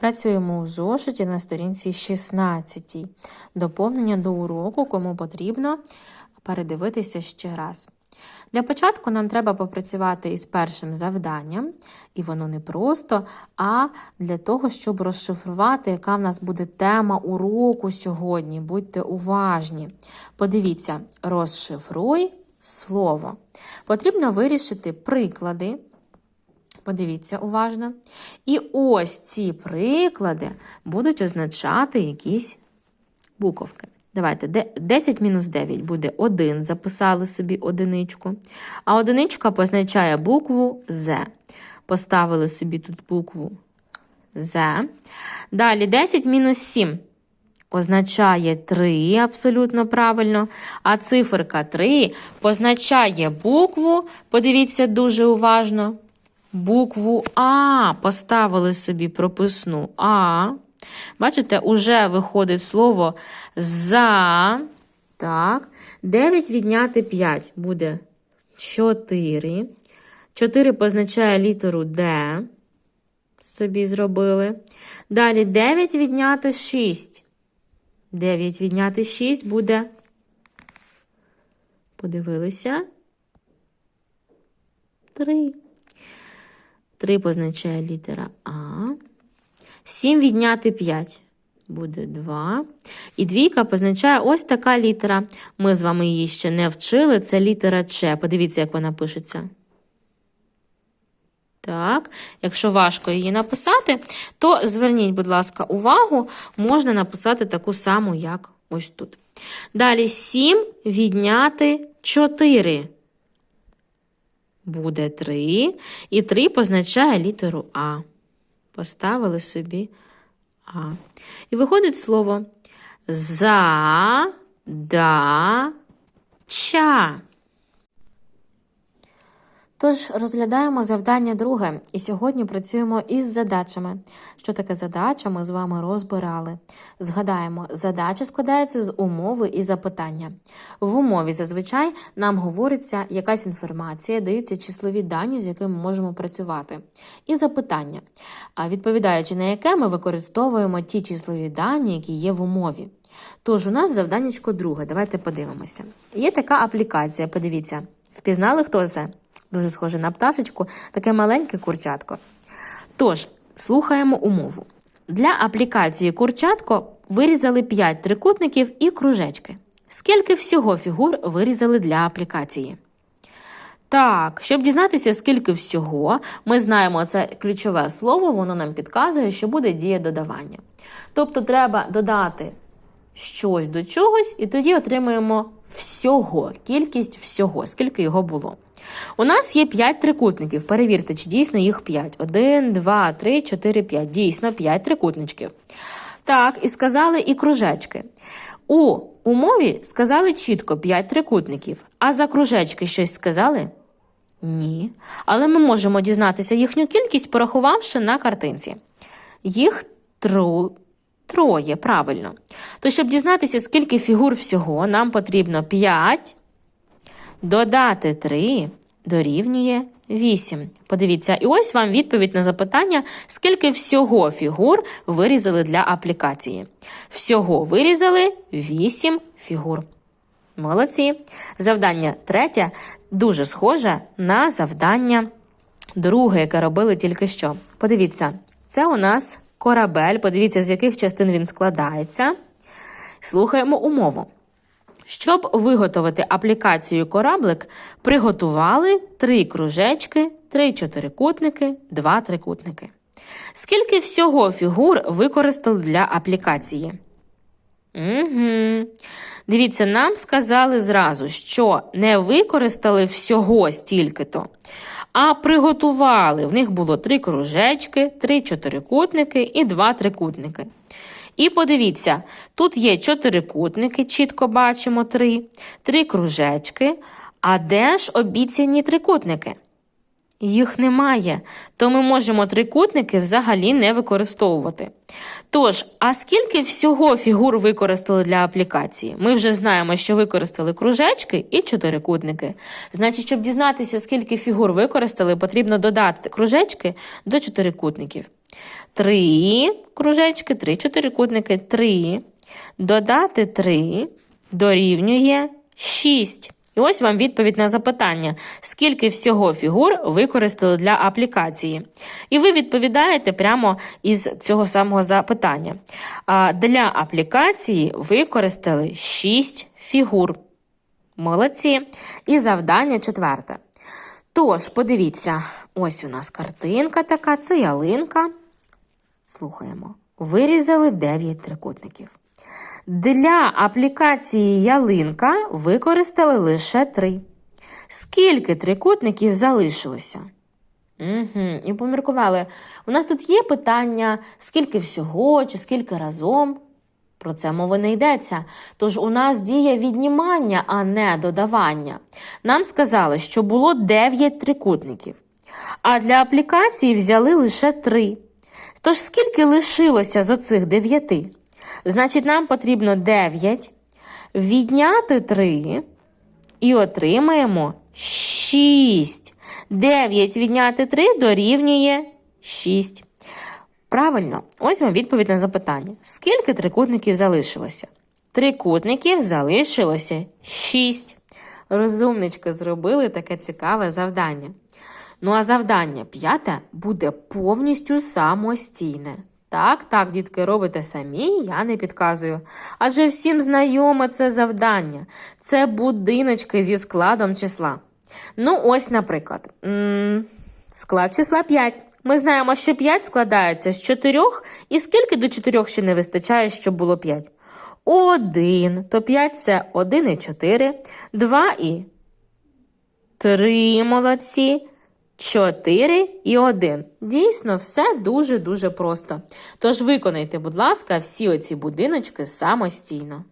Працюємо у зошиті на сторінці 16. Доповнення до уроку, кому потрібно передивитися ще раз. Для початку нам треба попрацювати із першим завданням, і воно не просто, а для того, щоб розшифрувати, яка в нас буде тема уроку сьогодні. Будьте уважні. Подивіться, розшифруй слово. Потрібно вирішити приклади. Подивіться уважно. І ось ці приклади будуть означати якісь буковки. Давайте, 10 мінус 9 буде 1, записали собі одиничку. А одиничка позначає букву З. Поставили собі тут букву З. Далі 10 мінус 7 означає 3, абсолютно правильно. А циферка 3 позначає букву, подивіться дуже уважно, букву А. Поставили собі прописну А. Бачите, уже виходить слово за. Так. 9 відняти 5 буде 4. 4 позначає літеру Д. Собі зробили. Далі 9 відняти 6. 9 відняти 6 буде. Подивилися. 3. 3 позначає літера А. 7 відняти 5 буде 2. І двійка позначає ось така літера. Ми з вами її ще не вчили. Це літера Ч. Подивіться, як вона пишеться. Так, якщо важко її написати, то зверніть, будь ласка, увагу, можна написати таку саму, як ось тут. Далі 7 відняти 4. Буде 3. І 3 позначає літеру А. Поставили собі А. І виходить слово за-да-ча. Тож розглядаємо завдання друге, і сьогодні працюємо із задачами. Що таке задача, ми з вами розбирали. Згадаємо, задача складається з умови і запитання. В умові зазвичай нам говориться якась інформація, даються числові дані, з якими ми можемо працювати. І запитання, відповідаючи на яке ми використовуємо ті числові дані, які є в умові. Тож у нас завданнячко друге. Давайте подивимося. Є така аплікація, подивіться. Впізнали, хто це? Дуже схоже на пташечку, таке маленьке курчатко. Тож, слухаємо умову. Для аплікації курчатко вирізали 5 трикутників і кружечки. Скільки всього фігур вирізали для аплікації? Так, щоб дізнатися, скільки всього, ми знаємо це ключове слово, воно нам підказує, що буде дія додавання. Тобто треба додати щось до чогось, і тоді отримуємо всього, кількість всього, скільки його було. У нас є 5 трикутників. Перевірте, чи дійсно їх 5. 1, 2, 3, 4, 5. Дійсно, 5 трикутничків. Так, і сказали і кружечки. У умові сказали чітко 5 трикутників. А за кружечки щось сказали? Ні. Але ми можемо дізнатися їхню кількість, порахувавши на картинці. Їх тру... троє, правильно. То, щоб дізнатися, скільки фігур всього, нам потрібно 5 додати 3 дорівнює 8. Подивіться, і ось вам відповідь на запитання, скільки всього фігур вирізали для аплікації. Всього вирізали 8 фігур. Молодці. Завдання третє дуже схоже на завдання друге, яке робили тільки що. Подивіться, це у нас корабель. Подивіться, з яких частин він складається. Слухаємо умову. Щоб виготовити аплікацію кораблик, приготували три кружечки, три чотирикутники, два трикутники. Скільки всього фігур використали для аплікації? Угу. Дивіться, нам сказали зразу, що не використали всього стільки-то, а приготували. В них було три кружечки, три чотирикутники і два трикутники. І подивіться, тут є чотирикутники, чітко бачимо три, три кружечки. А де ж обіцяні трикутники? Їх немає, то ми можемо трикутники взагалі не використовувати. Тож, а скільки всього фігур використали для аплікації? Ми вже знаємо, що використали кружечки і чотирикутники. Значить, щоб дізнатися, скільки фігур використали, потрібно додати кружечки до чотирикутників. Три кружечки, три чотирикутники, три. Додати три дорівнює шість. І ось вам відповідь на запитання, скільки всього фігур використали для аплікації. І ви відповідаєте прямо із цього самого запитання. Для аплікації використали 6 фігур. Молодці. І завдання четверте. Тож, подивіться, ось у нас картинка така, це ялинка. Слухаємо. Вирізали 9 трикутників. Для аплікації ялинка використали лише 3. Скільки трикутників залишилося? Угу. І поміркували. У нас тут є питання, скільки всього чи скільки разом. Про це мови не йдеться. Тож у нас діє віднімання, а не додавання. Нам сказали, що було 9 трикутників, а для аплікації взяли лише 3. Тож скільки лишилося з оцих 9? Значить, нам потрібно 9 відняти 3 і отримаємо 6. 9 відняти 3 дорівнює 6. Правильно, ось вам відповідь на запитання. Скільки трикутників залишилося? Трикутників залишилося 6. Розумнички зробили таке цікаве завдання. Ну а завдання п'яте буде повністю самостійне. Так, так, дітки, робите самі, я не підказую. Адже всім знайоме це завдання. Це будиночки зі складом числа. Ну, ось, наприклад, склад числа 5. Ми знаємо, що 5 складається з 4, і скільки до 4 ще не вистачає, щоб було 5? 1. То 5 це 1 і 4, 2 і 3 молодці. 4 і 1. Дійсно, все дуже-дуже просто. Тож виконайте, будь ласка, всі оці будиночки самостійно.